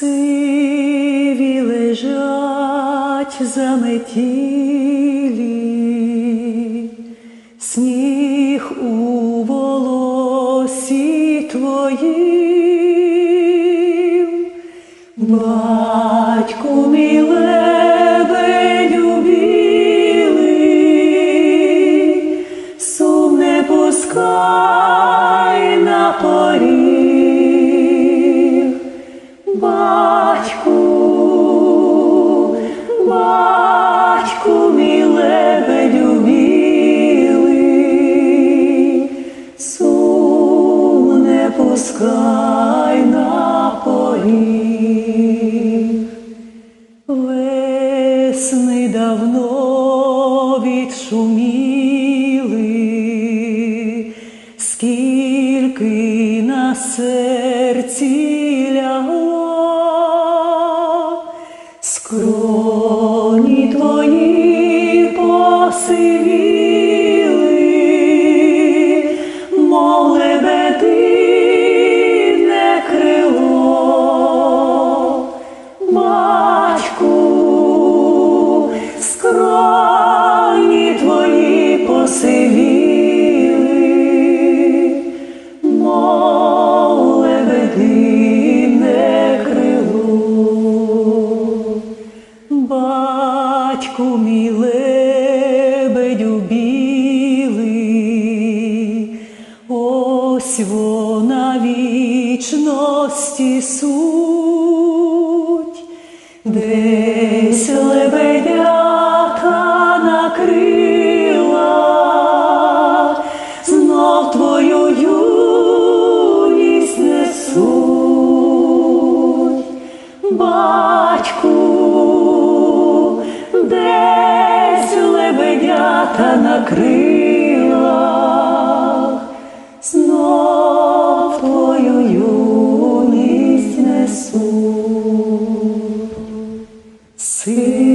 Сиві лежать заметілі, сніг у волосі твоїм, батьку лебедю білий, сум не пускай пускай на поріг. Весни давно відшуміли, скільки на серці лягло, скроні твої посивіли, Батьку мій лебедю білий, ось вона вічності суть, десь лебедята на крилах, знов твою юність несуть. Батьку, лебедята на крилах, знов твою юність несу. Сиві